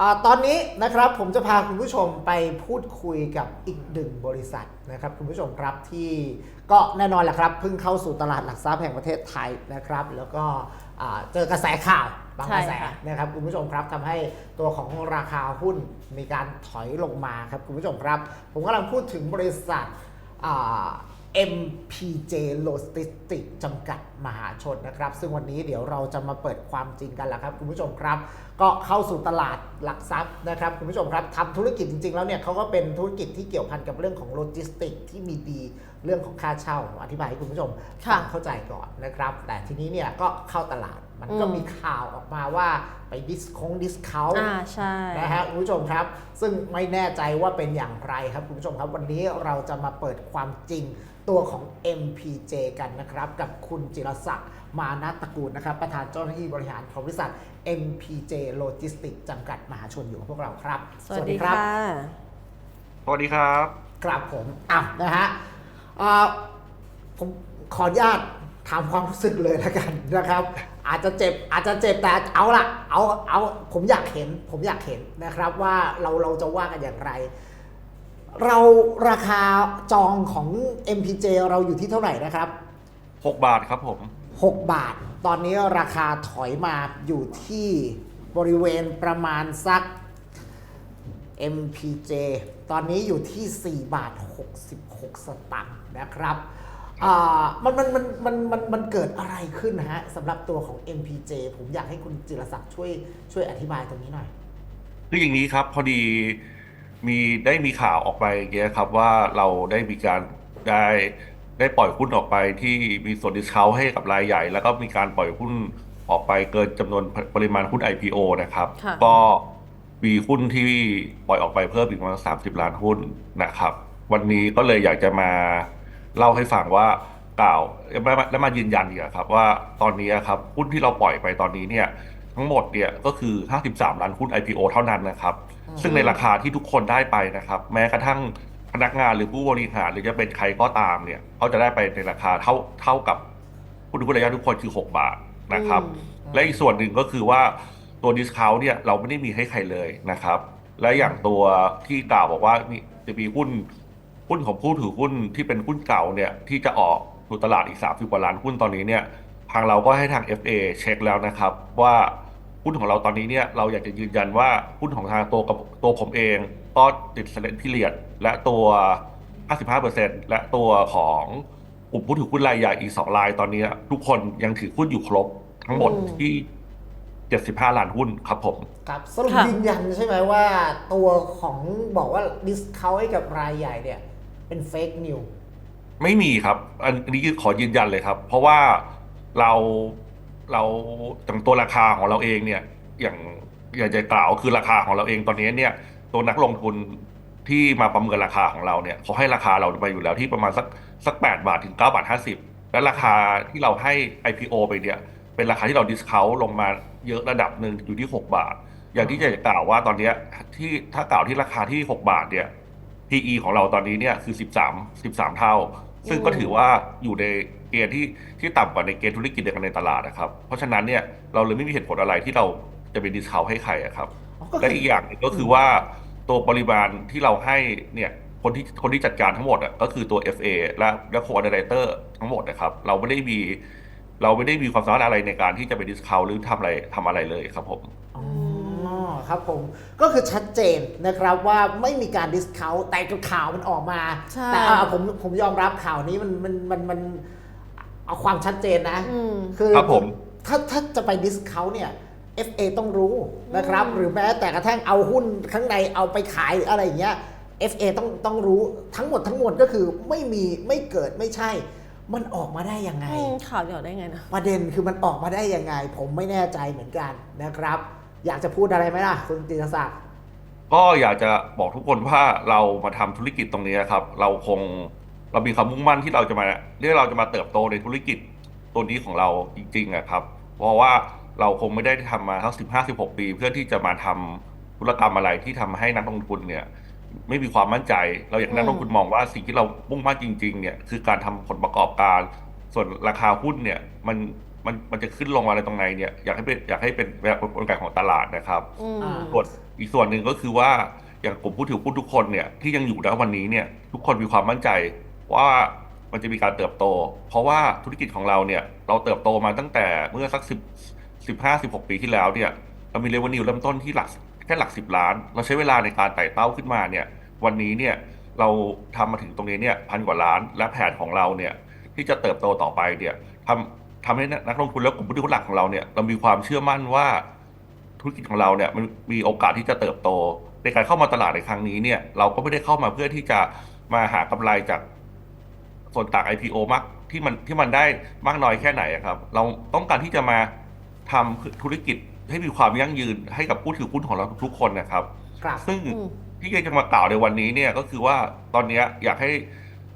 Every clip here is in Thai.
อตอนนี้นะครับผมจะพาคุณผู้ชมไปพูดคุยกับอีกหนึ่งบริษัทนะครับคุณผู้ชมครับที่ก็แน่นอนแหละครับเพิ่งเข้าสู่ตลาดหลักทรัพย์แห่งประเทศไทยนะครับ แล้วก็เจอกระแสข่าวบางกระแสะนะครับคุณผู้ชมครับทำให้ตัวของราคาหุ้นมีการถอยลงมาครับคุณผู้ชมครับ ผมกำลังพูดถึงบริษัท MPJ Logistics จำกัดมหาชนนะครับ ซึ่งวันนี้เดี๋ยวเราจะมาเปิดความจริงกันแหละครับคุณผู้ชมครับ ก็เข้าสู่ตลาดหลักทรัพย์นะครับคุณผู้ชมครับทำธุรกิจจริง ๆ แล้วเนี่ยเขาก็เป็นธุรกิจที่เกี่ยวพันกับเรื่องของโลจิสติกที่มีดีเรื่องของค่าเช่าผมอธิบายให้คุณผู้ชมค่ะฟังเข้าใจก่อนนะครับ แต่ทีนี้เนี่ยก็เข้าตลาดมันก็อืมมีข่าวออกมาว่าไปดิสคงดิสคาวอ่าใช่นะฮะคุณผู้ชมครับ ซึ่งไม่แน่ใจว่าเป็นอย่างไรครับคุณผู้ชมครับ วันนี้เราจะมาเปิดความจริง ตัวของ MPJ กันนะครับกับคุณจิรศักดิ์มานาตระกูลนะครับประธานเจ้าหน้าที่บริหารของบริษัท MPJ Logistics จำกัดมหาชนอยู่กับพวกเราครับ สวัสดีค่ะสวัสดีครับครับผมอะนะฮะอ่าผมขออนุญาตถามความรู้สึกเลยละกันนะครับ อาจจะเจ็บอาจจะเจ็บแต่เอาละเอาเอาผมอยากเห็นผมอยากเห็นนะครับว่าเราเราจะว่ากันอย่างไร เราราคาจองของ MPJ เราอยู่ที่เท่าไหร่นะครับ 6 บาทครับผม 6 บาท ตอนนี้ราคาถอยมาอยู่ที่บริเวณประมาณสัก MPJ ตอนนี้อยู่ที่ 4 บาท 66 สตางค์นะครับอ่ามันมันมันมันมันมันเกิดอะไรขึ้นนะฮะสำหรับตัวของ MPJ ผมอยากให้คุณจิรศักดิ์ช่วยช่วยอธิบายตรงนี้หน่อย คืออย่างนี้ครับพอดี มีได้มีข่าวออกไปอย่างเงี้ยครับว่าเราได้มีการได้ได้ปล่อยหุ้นออกไปที่มีส่วนดิสเคาให้กับรายใหญ่ แล้วก็มีการปล่อยหุ้นออกไปเกินจำนวนปริมาณหุ้น IPO นะครับ ค่ะ ก็มีหุ้นที่ปล่อยออกไปเพิ่มอีกประมาณสามสิบล้านหุ้นนะครับ วันนี้ก็เลยอยากจะมาเล่าให้ฟังว่ากล่าวและมาและมายืนยันอีกอะครับว่าตอนนี้ครับหุ้นที่เราปล่อยไปตอนนี้เนี่ยทั้งหมดเนี่ยก็คือ 53 ล้านหุ้น IPO เท่านั้นนะครับอืม ซึ่งในราคาที่ทุกคนได้ไปนะครับ แม้กระทั่งพนักงานหรือผู้บริหารหรือจะเป็นใครก็ตามเนี่ยเขาจะได้ไปในราคาเท่าเท่ากับผู้ถือหุ้นระยะทุกคนคือ 6 บาทนะครับอืมและอีกส่วนหนึ่งก็คือว่าตัวดิสคาวเนี่ยเราไม่ได้มีให้ใครเลยนะครับ และอย่างตัวที่กล่าวบอกว่ามีจะมีหุ้นหุ้นของผู้ถือหุ้นที่เป็นหุ้นเก่าเนี่ยที่จะออกสู่ตลาดอีก30กว่าล้านหุ้นตอนนี้เนี่ยทางเราก็ให้ทาง FA เช็คแล้วนะครับว่า หุ้นของเราตอนนี้เนี่ยเราอยากจะยืนยันว่าหุ้นของทางตัวกับตัวผมเองก็ติดเซเลนพิเลียดและตัว 55%และตัวของกลุ่มผู้ถือหุ้นรายใหญ่อีกสองรายตอนนี้ ทุกคนยังถือหุ้นอยู่ครบทั้งหมดอืมที่ 75 ล้านหุ้นครับผม ครับสรุปค่ะยืนยันใช่ไหมว่าตัวของบอกว่าดิสคาวให้กับรายใหญ่เนี่ยเป็นเฟกนิวไม่มีครับ อันอันนี้ขอยืนยันเลยครับ เพราะว่าเรา เราอย่างตัวราคาของเราเองเนี่ย อย่างอยากจะกล่าวคือราคาของเราเองตอนนี้เนี่ย ตัวนักลงทุนที่มาประเมินราคาของเราเนี่ยเขาให้ราคาเราไปอยู่แล้วที่ประมาณสักสักแปดบาทถึงเก้าบาทห้าสิบและราคาที่เราให้ IPO ไปเนี่ยเป็นราคาที่เราดิสคาวลงมาเยอะระดับหนึ่งอยู่ที่หกบาท อย่างที่จะกล่าวว่าตอนนี้ที่ถ้ากล่าวที่ราคาที่หกบาทเนี่ย PE ของเราตอนนี้เนี่ยคือ 13 13 เท่า ซึ่งก็ถือว่าอยู่ในเกณฑ์ที่ที่ต่ำกว่าในเกณฑ์ธุรกิจเดียวกันในตลาดนะครับ เพราะฉะนั้นเนี่ยเราเลยไม่มีเหตุผลอะไรที่เราจะเป็นดิสคาวให้ใครอะครับก็คือและอีกอย่างหนึ่งก็คือว่าตัวปริมาณที่เราให้เนี่ยคนที่คนที่จัดการทั้งหมดอะก็คือตัว FA และและโคอ r d เ n เตอร์ทั้งหมดนะครับ เราไม่ได้มีเราไม่ได้มีความสามารถอะไรในการที่จะไปดิสคาวหรือทำอะไรทำอะไรเลยครับผมอ๋อ ครับผม ก็คือชัดเจนนะครับว่าไม่มีการดิสคาวแต่กับข่าวมันออกมาใช่แต่อ่าผมผมยอมรับข่าวนี้มันมันมันมันเอาความชัดเจนนะอืมคือครับผมถ้าถ้าจะไปดิสคาวเนี่ย FA ต้องรู้นะครับอืมหรือแม้แต่กระทั่งเอาหุ้นข้างในเอาไปขายหรืออะไรอย่างเงี้ย FA ต้องต้องรู้ทั้งหมดทั้งมวลก็คือไม่มีไม่เกิดไม่ใช่ มันออกมาได้ยังไงอืมข่าวเดี๋ยวได้ไงนะประเด็นคือมันออกมาได้ยังไง ผมไม่แน่ใจเหมือนกันนะครับ อยากจะพูดอะไรไหมล่ะ คุณจิรศักดิ์ก็อยากจะบอกทุกคนว่าเรามาทำธุรกิจตรงนี้ครับ เราคงเรามีความมุ่งมั่นที่เราจะมาเรียกเราจะมาเติบโตในธุรกิจตัวนี้ของเราจริงๆอะครับ เพราะว่าเราคงไม่ได้ทำมาทั้งสิบห้าสิบหกปี เพื่อที่จะมาทำธุรกรรมอะไรที่ทำให้นักลงทุนเนี่ย ไม่มีความมั่นใจ เราอยากให้นักลงทุนมองว่าสิ่งที่เรามุ่งมั่นจริง ๆ เนี่ยคือการทำผลประกอบการ ส่วนราคาหุ้นเนี่ยมัน มันมันจะขึ้นลงอะไรตรงไหนเนี่ยอยากให้เป็นอยากให้เป็นแบบกลไกของตลาดนะครับอืมอ่าส่วนอีกส่วนหนึ่งก็คือว่าอย่างกลุ่มผู้ถือหุ้นทุกคนเนี่ยที่ยังอยู่ณวันนี้เนี่ยทุกคนมีความมั่นใจว่ามันจะมีการเติบโต เพราะว่าธุรกิจของเราเนี่ยเราเติบโตมาตั้งแต่เมื่อสักสิบสิบห้าสิบหกปีที่แล้วเนี่ยเรามีเรเวนิวเริ่มต้นที่หลักแค่หลักสิบล้าน เราใช้เวลาในการไต่เต้าขึ้นมาเนี่ยวันนี้เนี่ยเราทำมาถึงตรงนี้เนี่ยพันกว่าล้านและแผนของเราเนี่ยที่จะเติบโตต่อไปเนี่ยทำ ทำให้นักลงทุนและกลุ่มผู้ถือหุ้นหลักของเราเนี่ยเรามีความเชื่อมั่นว่าธุรกิจของเราเนี่ยมันมีโอกาสที่จะเติบโต ในการเข้ามาตลาดในครั้งนี้เนี่ยเราก็ไม่ได้เข้ามาเพื่อที่จะมาหากำไรจากส่วนต่าง IPO มากที่มันที่มันได้มากน้อยแค่ไหนอะครับ เราต้องการที่จะมาทำธุรกิจให้มีความยั่งยืนให้กับผู้ถือหุ้นของเราทุกๆคนนะครับครับซึ่งอืมที่อยากจะมากล่าวในวันนี้เนี่ยก็คือว่าตอนเนี้ยอยากให้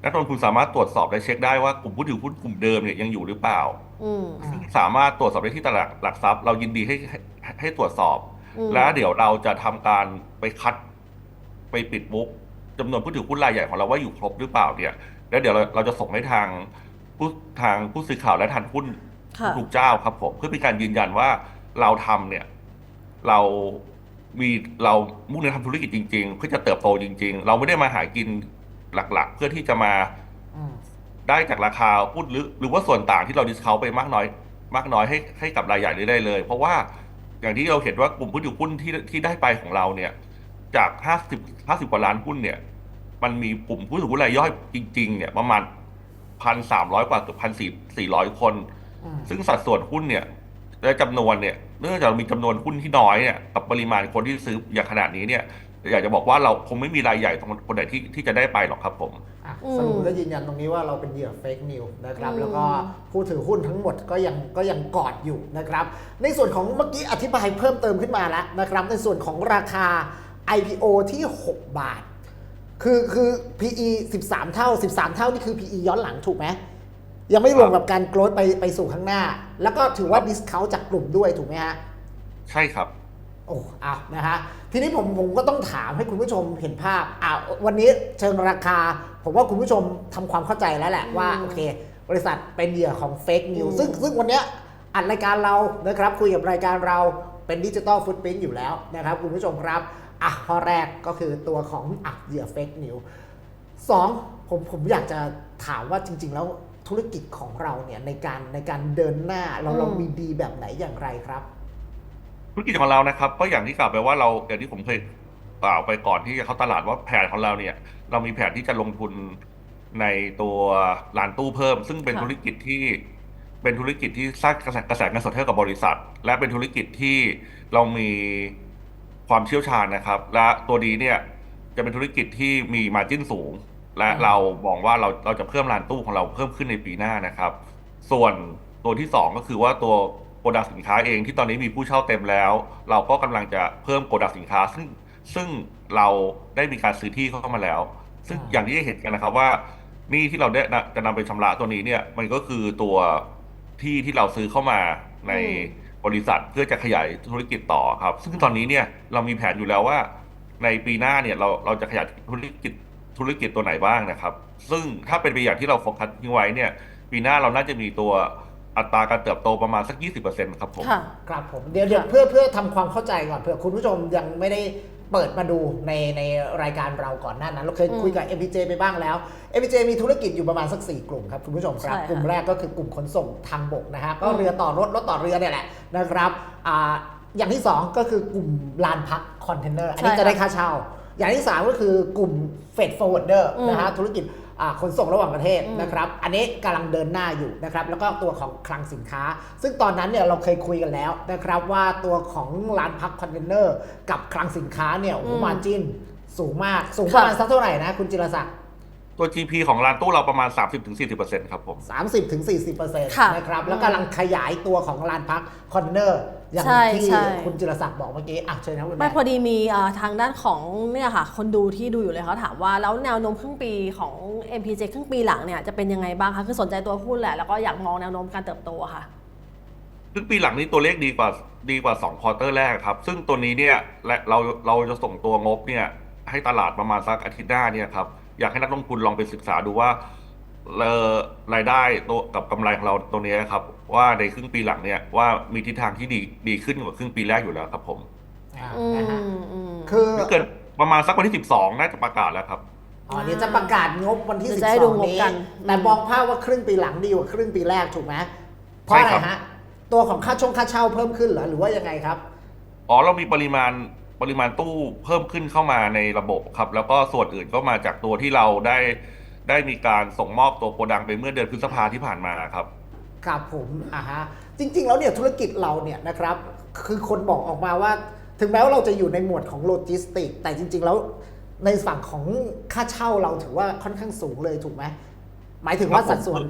นักลงทุนสามารถตรวจสอบและเช็คได้ว่ากลุ่มผู้ถือหุ้นกลุ่มเดิมเนี่ยยังอยู่หรือเปล่า อืมอ่าสามารถตรวจสอบได้ที่ตลาดหลักทรัพย์ เรายินดีให้ให้ให้ตรวจสอบ อืม แล้วเดี๋ยวเราจะทำการไปคัดไปปิดบุ๊กจำนวนผู้ถือหุ้นรายใหญ่ของเราว่าอยู่ครบหรือเปล่าเนี่ย แล้วเดี๋ยวเราเราจะส่งให้ทางผู้ทางผู้สื่อข่าวและทันหุ้น ค่ะ ทุกเจ้าครับผมเพื่อเป็นการยืนยันว่าเราทำเนี่ย เรามีเรามุ่งในนทำธุรกิจจริง ๆ เพื่อจะเติบโตจริง ๆ เราไม่ได้มาหากินหลัก ๆ เพื่อที่จะมาอืม ได้จากราคาหุ้นหรือหรือว่าส่วนต่างที่เราดิสเคาไปมากน้อย มากน้อยให้ให้กับรายใหญ่ได้เลย เพราะว่าอย่างที่เราเห็นว่ากลุ่มผู้ถือหุ้นที่ที่ได้ไปของเราเนี่ย จากห้าสิบห้าสิบกว่าล้านหุ้นเนี่ย มันมีกลุ่มผู้ถือหุ้นรายย่อยจริง ๆ เนี่ยประมาณพันสามร้อยกว่าเกือบพันสี่สี่ร้อยคนอืมซึ่งสัดส่วนหุ้นเนี่ยและจำนวนเนี่ยเนื่องจากเรามีจำนวนหุ้นที่น้อยเนี่ยกับปริมาณคนที่ซื้ออย่างขนาดนี้เนี่ย อยากจะบอกว่าเราคงไม่มีรายใหญ่คนไหนที่ที่จะได้ไปหรอกครับผม อะอืมสรุปก็ยืนยันตรงนี้ว่าเราเป็นเหยื่อเฟกนิวนะครับอืม แล้วก็ผู้ถือหุ้นทั้งหมดก็ยังก็ยังกอดอยู่นะครับ ในส่วนของเมื่อกี้อธิบายเพิ่มเติมขึ้นมาแล้วนะครับ ในส่วนของราคา IPO ที่ 6 บาท คือคือ PE 13 เท่า 13 เท่านี่คือ PE ย้อนหลังถูกไหมยังไม่รวมกับการโกรธไปไปสู่ข้างหน้า แล้วก็ถือว่าดิสคาวจากกลุ่มด้วยถูกไหมฮะ ใช่ครับ โอ้อ้าวนะฮะ ทีนี้ผมผมก็ต้องถามให้คุณผู้ชมเห็นภาพอ้าววันนี้เชิงราคา ผมว่าคุณผู้ชมทำความเข้าใจแล้วแหละว่าอืมโอเค บริษัทเป็นเหยื่อของเฟกนิวอืมซึ่งซึ่งวันเนี้ยอัดรายการเรานะครับคุยกับรายการเราเป็นดิจิตอลฟุตพิ้นอยู่แล้วนะครับคุณผู้ชมครับอะข้อแรกก็คือตัวของอะเหยื่อเฟกนิวสองผมผมอยากจะถามว่าจริง ๆ แล้วธุรกิจของเราเนี่ยในการในการเดินหน้าเราเรามีดีแบบไหนอย่างไรครับ ธุรกิจของเรานะครับ ก็อย่างที่กล่าวไปว่าเราอย่างที่ผมเคยกล่าวไปก่อนที่จะเข้าตลาดว่าแผนของเราเนี่ย เรามีแผนที่จะลงทุนในตัวร้านตู้เพิ่ม ซึ่งเป็นธุรกิจที่เป็นธุรกิจที่สร้างกระแสกระแสเงินสดให้กับบริษัท และเป็นธุรกิจที่เรามีความเชี่ยวชาญนะครับ และตัวนี้เนี่ยจะเป็นธุรกิจที่มีมาจิ้นสูง และเรามองว่าเราเราจะเพิ่มร้านตู้ของเราเพิ่มขึ้นในปีหน้านะครับ ส่วนตัวที่สองก็คือว่าตัว โกดังสินค้าเองที่ตอนนี้มีผู้เช่าเต็มแล้ว เราก็กำลังจะเพิ่มโกดังสินค้า ซึ่งซึ่งเราได้มีการซื้อที่เข้ามาแล้ว ซึ่งอ่าอย่างที่ได้เห็นกันนะครับว่าหนี่ที่เราได้นะจะนำไปชำระตัวนี้เนี่ยมันก็คือตัวที่ที่เราซื้อเข้ามาในอืมบริษัทเพื่อจะขยายธุรกิจต่อครับ ซึ่งตอนนี้เนี่ยเรามีแผนอยู่แล้วว่า ในปีหน้าเนี่ยเราเราจะขยายธุรกิจธุรกิจตัวไหนบ้างนะครับ ซึ่งถ้าเป็นไปอย่างที่เราโฟกัสทิ้งไว้เนี่ย ปีหน้าเราน่าจะมีตัว อัตราการเติบโตประมาณสัก 20%ครับผม ค่ะ ครับผมเดี๋ยวเดี๋ยวเพื่อเพื่อทำความเข้าใจก่อนเผื่อคุณผู้ชมยังไม่ได้เปิดมาดูในในรายการเราก่อนหน้านั้น เราเคยอืมคุยกับ MPJ ไปบ้างแล้ว MPJ มีธุรกิจอยู่ประมาณสัก 4 กลุ่มครับคุณผู้ชมครับ ใช่ค่ะกลุ่มแรกก็คือกลุ่มขนส่งทางบกนะฮะก็อืม เรือต่อรถรถต่อเรือเนี่ยแหละนะครับอ่าอย่างที่ 2 ก็คือกลุ่มลานพักคอนเทนเนอร์อันนี้จะได้ค่าเช่า อย่างที่ 3 ก็คือกลุ่มเฟดฟอร์เวิร์ดเดอร์นะฮะธุรกิจอ่า ขนส่งระหว่างประเทศอืมนะครับ อันนี้กำลังเดินหน้าอยู่นะครับ แล้วก็ตัวของคลังสินค้า ซึ่งตอนนั้นเนี่ยเราเคยคุยกันแล้วนะครับว่าตัวของร้านพักคอนเทนเนอร์กับคลังสินค้าเนี่ยโอ้โหอืมมาจินสูงมาก สูงประมาณค่ะสักเท่าไหร่นะคุณจิรศักดิ์ตัว GP ของร้านตู้เราประมาณ 30-40%ครับผม 30ถึง40ค่ะนะครับ แล้วอืมกำลังขยายตัวของร้านพักคอนเทนเนอร์ อย่างใช่ที่ใช่ คุณจิรศักดิ์บอกเมื่อกี้อะเชิญนะคุณไม่แม่ พอดีมีเอ่อทางด้านของเนี่ยค่ะ คนดูที่ดูอยู่เลยเขาถามว่าแล้วแนวโน้มครึ่งปีของ MPJ ครึ่งปีหลังเนี่ยจะเป็นยังไงบ้างคะ คือสนใจตัวหุ้นแหละ แล้วก็อยากมองแนวโน้มการเติบโตอะค่ะซึ่งปีหลังนี้ตัวเลขดีกว่าดีกว่า2ควอเตอร์แรกครับ ซึ่งตัวนี้เนี่ยและเราเราจะส่งตัวงบเนี่ยให้ตลาดประมาณสักอาทิตย์หน้าเนี่ยครับอยากให้นักลงทุนลองไปศึกษาดูว่าเอ่อ รายได้ตัวกับกำไรของเราตัวเนี้ยครับ ว่าในครึ่งปีหลังเนี่ยว่ามีทิศทางที่ดีดีขึ้นกว่าครึ่งปีแรกอยู่แล้วครับผมอ่าอืนะฮะมอืมคือถ้าเกิดประมาณสักวันที่ 12 น่าจะประกาศแล้วครับอ๋อเดี๋ยวจะประกาศงบวันที่เดี๋ยวจะให้ดูง12บนี้กันแต่มองภาพว่าครึ่งปีหลังดีกว่าครึ่งปีแรกถูกไหมเพราะอะไรใช่ครับฮะตัวของค่าชงค่าเช่าเพิ่มขึ้นเหรอหรือว่ายังไงครับอ๋อเรามีปริมาณปริมาณตู้เพิ่มขึ้นเข้ามาในระบบครับ แล้วก็ส่วนอื่นก็มาจากตัวที่เราได้ ได้มีการส่งมอบตัวโกดังไปเมื่อเดือนพฤษภาที่ผ่านมาครับ ครับผมอ่าฮะจริง ๆ แล้วเนี่ยธุรกิจเราเนี่ยนะครับ คือคนบอกออกมาว่า ถึงแม้ว่าเราจะอยู่ในหมวดของโลจิสติก แต่จริง ๆ แล้วในฝั่งของค่าเช่าเราถือว่าค่อนข้างสูงเลยถูกไหมหมายถึงว่าครับผมสัดส่วน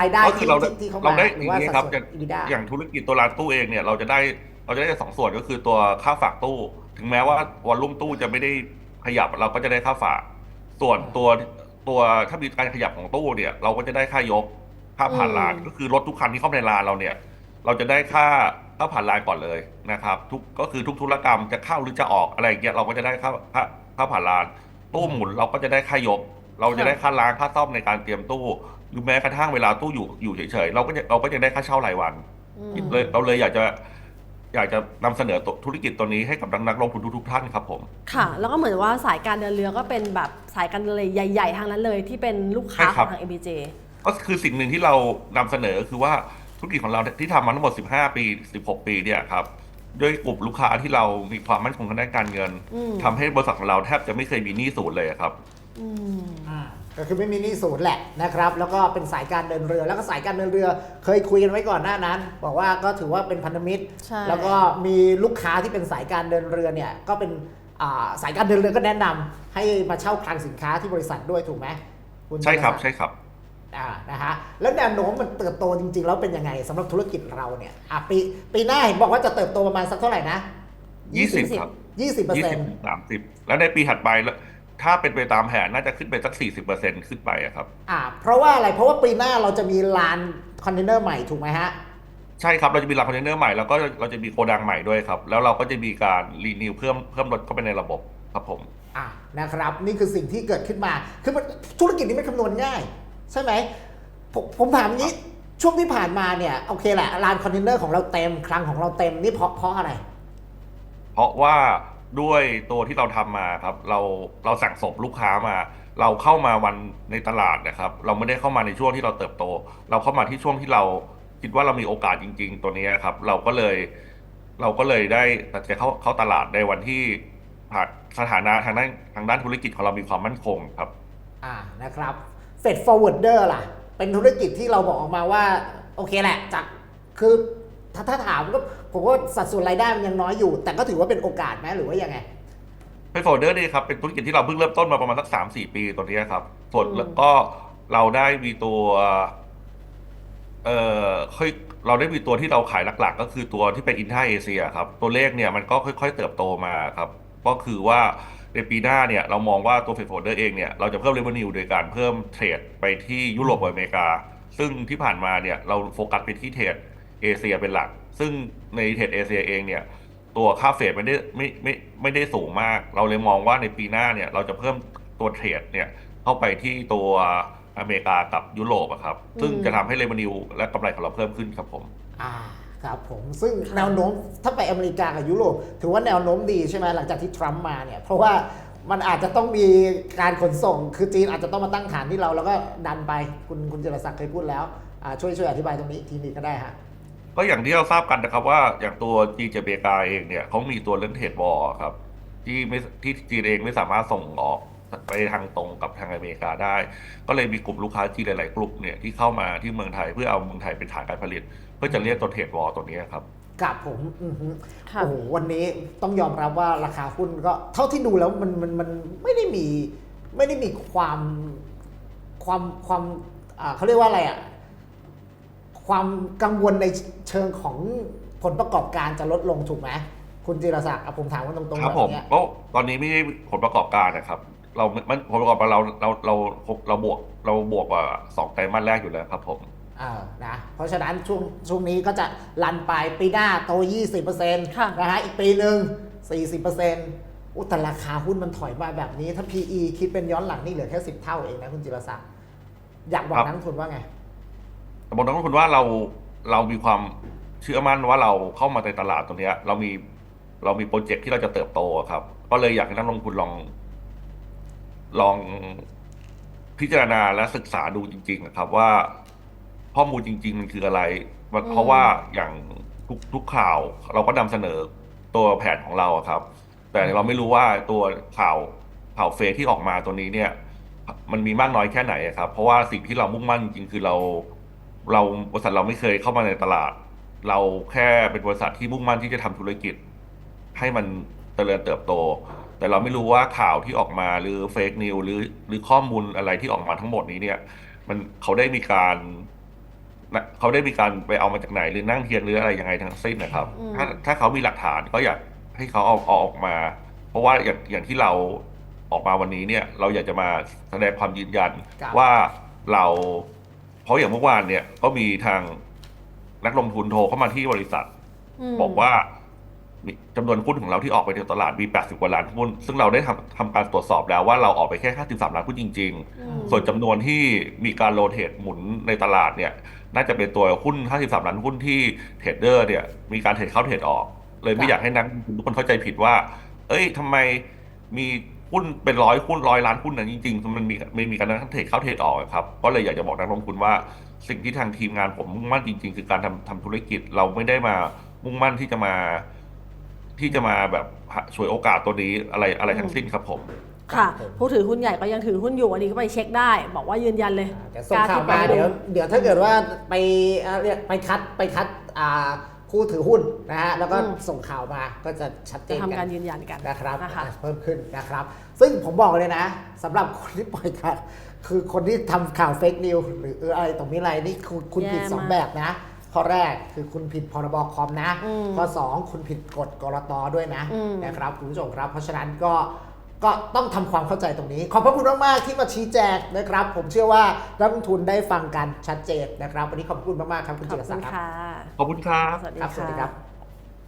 รายได้ก็คือที่เราที่ที่เข้าเรามาได้หอรือย่างว่านี้สัดครับส่วนอย่างอีบิดาอย่างธุรกิจตัวร้านตู้เองเนี่ยเราจะได้เราจะได้สองส่วนก็คือตัวค่าฝากตู้ ถึงแม้ว่าวอลลุ่มตู้จะไม่ได้ขยับเราก็จะได้ค่าฝาก ส่วนตัว ตัวถ้ามีการขยับของตู้เนี่ย เราก็จะได้ค่ายกค่าผ่านลานอืมก็คือรถทุกคันที่เข้ามาในลานเราเนี่ย เราจะได้ค่าค่าผ่านลานก่อนเลยนะครับ ทุกก็คือทุกธุรกรรมจะเข้าหรือจะออกอะไรอย่างเงี้ยเราก็จะได้ค่าค่าค่าผ่านลาน ตู้หมุนเราก็จะได้ค่ายก เราจะได้ค่าล้างค่าซ่อมในการเตรียมตู้ หรือแม้กระทั่งเวลาตู้อยู่อยู่เฉยๆเราก็จะเราก็จะได้ค่าเช่ารายวันอืมเลยเราเลยอยากจะ อยากจะนำเสนอตัวธุรกิจตัวนี้ให้กับนักลงทุนทุกๆท่านครับผม ค่ะ แล้วก็เหมือนว่าสายการเดินเรือก็เป็นแบบสายการเดินเรือใหญ่ ๆ ทางนั้นเลยที่เป็นลูกค้าใช่ขครัอบงทาง MBJ ก็คือสิ่งหนึ่งที่เรานำเสนอคือว่าธุรกิจของเราที่ทำมาทั้งหมด 15 ปี 16 ปีเนี่ยครับด้วยกลุ่มลูกค้าที่เรามีความมั่นคงทางด้านการเงินอืมทำให้บริษัทของเราแทบจะไม่เคยมีหนี้ศูนย์เลยครับ อืมอ่า ก็คือไม่มีหนี้ศูนย์แหละนะครับ แล้วก็เป็นสายการเดินเรือ แล้วก็สายการเดินเรือ เคยคุยกันไว้ก่อนหน้านั้น บอกว่าก็ถือว่าเป็นพันธมิตร ใช่ แล้วก็มีลูกค้าที่เป็นสายการเดินเรือเนี่ยก็เป็นอ่าสายการเดินเรือก็แนะนำให้มาเช่าคลังสินค้าที่บริษัทด้วยถูกไหมณใช่ครับธีศักดิ์ใช่ครับ อ่านะฮะแล้วแนวโน้มมันเติบโตจริงๆ แล้วเป็นยังไงสำหรับธุรกิจเราเนี่ยอะปีปีหน้าเห็นบอกว่าจะเติบโตประมาณสักเท่าไหร่นะ20ครับ20เปอร์เซ็นต์20ถึง30แล้วในปีถัดไปแล้ว ถ้าเป็นไปตามแผนน่าจะขึ้นไปสัก 40%ขึ้นไปอะครับ อ่า เพราะว่าอะไร เพราะว่าปีหน้าเราจะมีลานคอนเทนเนอร์ใหม่ถูกไหมฮะ ใช่ครับ เราจะมีลานคอนเทนเนอร์ใหม่แล้วก็เราจะมีโกดังใหม่ด้วยครับ แล้วเราก็จะมีการรีนิวเพิ่มเพิ่มรถเข้าไปในระบบครับผมอะนะครับ นี่คือสิ่งที่เกิดขึ้นมา คือมันธุรกิจนี้ไม่คำนวณง่าย ใช่ไหมผมผมถามอย่างนี้ช่วงที่ผ่านมาเนี่ยโอเคแหละลานคอนเทนเนอร์ของเราเต็มคลังของเราเต็มนี่เพราะเพราะอะไร เพราะว่า ด้วยตัวที่เราทำมาครับ เราเราสั่งสมลูกค้ามา เราเข้ามาวันในตลาดนะครับ เราไม่ได้เข้ามาในช่วงที่เราเติบโต เราเข้ามาที่ช่วงที่เราคิดว่าเรามีโอกาสจริง ๆ ตัวนี้ครับ เราก็เลย เราก็เลยได้ตัดสินใจเข้าเข้าตลาดในวันที่สถานะทางด้านทางด้านธุรกิจของเรามีความมั่นคงครับ อ่านะครับเฟดฟอร์เวิร์ดเดอร์ล่ะ เป็นธุรกิจที่เราบอกออกมาว่า โอเคแหละจากคือ ถ้าถ้าถามก็ผมว่าสัดส่วนรายได้มันยังน้อยอยู่ แต่ก็ถือว่าเป็นโอกาสไหมหรือว่ายังไง เป็นโฟลเดอร์นี่ครับ เป็นธุรกิจที่เราเพิ่งเริ่มต้นมาประมาณสักสามสี่ปีตัวนี้ครับ ส่วนอืมแล้วก็เราได้มีตัว เอ่อค่อยเราได้มีตัวที่เราขายหลัก ๆ ก็คือตัวที่เป็นอินท่าเอเชียครับ ตัวเลขเนี่ยมันก็ค่อยๆ เติบโตมาครับ ก็คือว่าในปีหน้าเนี่ยเรามองว่าตัวเฟดโฟลเดอร์เองเนี่ยเราจะเพิ่มเรเวนิวโดยการเพิ่มเทรดไปที่ยุโรปกับอเมริกา ซึ่งที่ผ่านมาเนี่ยเราโฟกัสไปที่เทรด เอเชียเป็นหลัก ซึ่งในเทรดเอเชียเองเนี่ยตัวค่าเฟดไม่ได้ไม่ไม่ไม่ได้สูงมาก เราเลยมองว่าในปีหน้าเนี่ยเราจะเพิ่มตัวเทรดเนี่ยเข้าไปที่ตัวอเมริกากับยุโรปอะครับ ซึ่งอืมจะทำให้เรเวนิวและกำไรของเราเพิ่มขึ้นครับผม อ่าครับผมซึ่งแนวโน้มถ้าไปอเมริกากับยุโรปถือว่าแนวโน้มดีใช่ไหมหลังจากที่ทรัมป์มาเนี่ยเพราะว่ามันอาจจะต้องมีการขนส่ง คือจีนอาจจะต้องมาตั้งฐานที่เราแล้วก็ดันไปคุณคุณเจรศักดิ์เคยพูดแล้วอ่าช่วยช่วยอธิบายตรงนี้อีกทีหนึงก็ได้ฮะ ก็อย่างที่เราทราบกันนะครับว่าอย่างตัวจีเจเบกาเองเนี่ยเขามีตัวเรื่องเทรดวอลครับ ที่ไม่ที่จีนเองไม่สามารถส่งออกไปทางตรงกับทางอเมริกาได้ ก็เลยมีกลุ่มลูกค้าจีนหลาย ๆ กลุ่มเนี่ยที่เข้ามาที่เมืองไทยเพื่อเอาเมืองไทยเป็นฐานการผลิต เพื่อจะเรียกตัวเทรดวอลตัวนี้ครับกับผมอือฮึค่ะโอ้โหวันนี้ต้องยอมรับว่าราคาหุ้นก็เท่าที่ดูแล้วมันมันมันไม่ได้มีไม่ได้มีความความความอ่าเขาเรียกว่าอะไรอะ ความกังวลในเชิงของผลประกอบการจะลดลงถูกไหมคุณจิรศักดิ์อะผมถามว่าตรงๆครับแบบผมเนี้ยก็ตอนนี้ไม่ได้ผลประกอบการนะครับ เรามันผลประกอบการเราเราเราเราบวกเราบวกกว่าสองไตรมาสแรกอยู่แล้วครับผมเออนะเพราะฉะนั้นช่วงช่วงนี้ก็จะลันไปปีหน้าโต 20%ค่ะนะฮะอีกปีหนึ่ง40%อุยแต่ราคาหุ้นมันถอยมาแบบนี้ ถ้า PE คิดเป็นย้อนหลังนี่เหลือแค่ 10 เท่าเองนะคุณจิรศักดิ์อยากบอกครับนักลงทุนว่าไง บอกนักลงทุนว่าเราเรามีความเชื่อมั่นว่าเราเข้ามาในตลาดตรงเนี้ยเรามีเรามีโปรเจกต์ที่เราจะเติบโตอะครับ ก็เลยอยากให้นักลงทุนลอง ลองพิจารณาและศึกษาดูจริงๆอะครับ ว่าข้อมูลจริง ๆ มันคืออะไรมันอืมเพราะว่าอย่างทุกทุกข่าว เราก็นำเสนอตัวแผนของเราอะครับ แต่เราไม่รู้ว่าตัวข่าวข่าวเฟซที่ออกมาตัวนี้เนี่ย มันมีมากน้อยแค่ไหนอะครับ เพราะว่าสิ่งที่เรามุ่งมั่นจริงๆคือเรา เราบริษัทเราไม่เคยเข้ามาในตลาด เราแค่เป็นบริษัทที่มุ่งมั่นที่จะทำธุรกิจ ให้มันเจริญเติบโต แต่เราไม่รู้ว่าข่าวที่ออกมาหรือเฟกนิวหรือหรือข้อมูลอะไรที่ออกมาทั้งหมดนี้เนี่ย มันเขาได้มีการนะเขาได้มีการไปเอามาจากไหนหรือนั่งเทียนหรืออะไรยังไงทั้งสิ้นนะครับอืมถ้าถ้าเขามีหลักฐานก็อยากให้เขาเอาเอาออกมา เพราะว่าอย่างอย่างที่เราออกมาวันนี้เนี่ย เราอยากจะมาแสดงความยืนยันครับว่าเรา เพราะอย่างเมื่อวานเนี่ยก็มีทางนักลงทุนโทรเข้ามาที่บริษัทมบอกว่ามีจำนวนหุ้นของเราที่ออกไปในตลาดมี 80 กว่าล้านหุ้น ซึ่งเราได้ทำทำการตรวจสอบแล้วว่าเราออกไปแค่ 53 ล้านหุ้นจริงอืมๆส่วนจำนวนที่มีการโรเทตหมุนในตลาดเนี่ย น่าจะเป็นตัวหุ้น 53 ล้านหุ้นที่เทรดเดอร์เนี่ย มีการเทรดเข้าเทรดออก เลยไม่อยากให้นักลงทุนทุกคนเข้าใจผิดว่า เอ้ยทำไมมี หุ้นเป็นร้อยหุ้นร้อยล้านหุ้นนั้นจริงๆ มันมีไม่มีการทั้งเทรดเข้าเทรดออกอะครับ ก็เลยอยากจะบอกนักลงทุนว่าสิ่งที่ทางทีมงานผมมุ่งมั่นจริง ๆ คือการทำทำธุรกิจเราไม่ได้มามุ่งมั่นที่จะมา ที่จะมาแบบหาฉวยโอกาสตัวนี้อะไรอะไรทั้งสิ้นครับผมค่ะครับผมผู้ถือหุ้นใหญ่ก็ยังถือหุ้นอยู่อันนี้ก็ไปเช็คได้ บอกว่ายืนยันเลยเดี๋ยวส่งข่าวมาที่เดี๋ยวไปเดี๋ยวถ้าเกิดว่าไปเอ่อเรียกไปคัดไปคัดอ่า ผู้ถือหุ้นนะฮะแล้วก็อืมส่งข่าวมาก็จะชัดเจจะนทำกัการนยืนยันกันนะครับนะคะอะเพิ่มขึ้นนะครับ ซึ่งผมบอกเลยนะสำหรับคนที่ปล่อยข่าวคือคนที่ทำข่าวเฟกนิวหรืออะไรตรงนี้อะไรนี่คือคุณผิดแย่สองมากแบบนะข้อแรกคือคุณผิดพรบคอมนะอืมข้อ 2 คุณผิดกฎกรตด้วยนะอืมนะครับคุณผู้ชมครับ เพราะฉะนั้นก็ ก็ต้องทำความเข้าใจตรงนี้ ขอบพระคุณมากๆที่มาชี้แจงนะครับ ผมเชื่อว่านักลงทุนได้ฟังกันชัดเจนนะครับ วันนี้ขอบคุณมากๆครับคุณขจิอบรคุศักณดิ์ครับค่ะขอบคุณครับ สวัสดีครับสวัสดีค่ะครับ